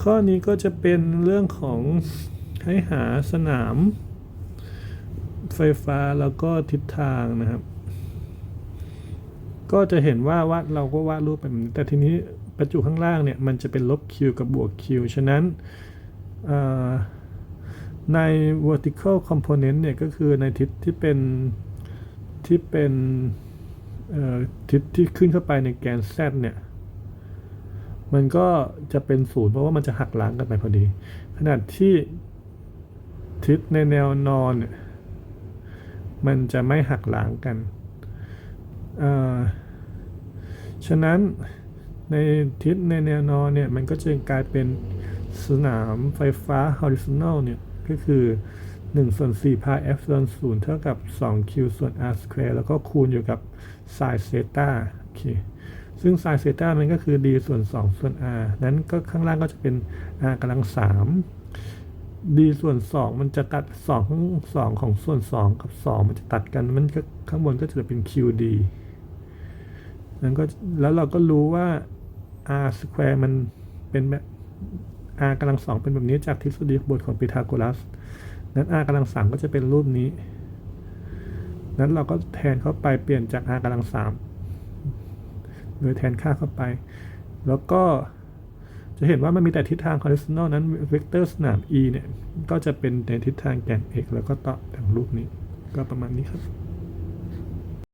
ข้อนี้ก็จะเป็นเรื่องของให้หาสนาม ไฟฟ้าแล้วก็ทิศทางนะครับ ก็จะเห็นว่าวาดเราก็วาดรูปแบบนี้แต่ทีนี้ประจุข้างล่างเนี่ยมันจะเป็นลบ q กับบวก q ฉะนั้นใน vertical component เนี่ยก็คือในทิศที่เป็นที่เป็นทิศที่ขึ้นเข้าไปในแกน z เนี่ย มันก็จะเป็นศูนย์เพราะว่ามันจะหักล้างกันไปพอดี ขนาดที่ทิศในแนวนอนเนี่ยมันจะไม่หักล้างกัน ฉะนั้นในทิศในแนวนอนเนี่ยมันก็จะกลายเป็นสนามไฟฟ้า horizontal เนี่ยก็คือ1ส่วน4 pi f ส่วน0เท่ากับ 2q ส่วน r square แล้วก็คูณอยู่กับ sin theta โอเค ซึ่ง sin theta มันก็คือ d ส่วน 2 ส่วน r นั้นก็ข้างล่างก็จะเป็น r กำลัง 3 d ส่วน 2 มันจะตัด2ข้าง2ของส่วน 2 กับ 2 มันจะตัดกัน มันก็ข้างบนก็จะเป็น qd นั้นก็แล้วเราก็รู้ว่า r square มันเป็นแบบ r กำลัง 2 เป็นแบบนี้จากทฤษฎีบทของพีทาโกรัส นั้น r กำลัง 3 ก็จะเป็นรูปนี้ นั้นเราก็แทนเข้าไปเปลี่ยนจาก r กำลัง 3 โดยแทนค่าเข้าไป แล้วก็จะเห็นว่ามันมีแต่ทิศทางคอนดิชันแนลนั้นเวกเตอร์สนาม e เนี่ย ก็จะเป็นในทิศทางแกน x แล้วก็ต่อแต่งรูปนี้ ก็ประมาณนี้ครับ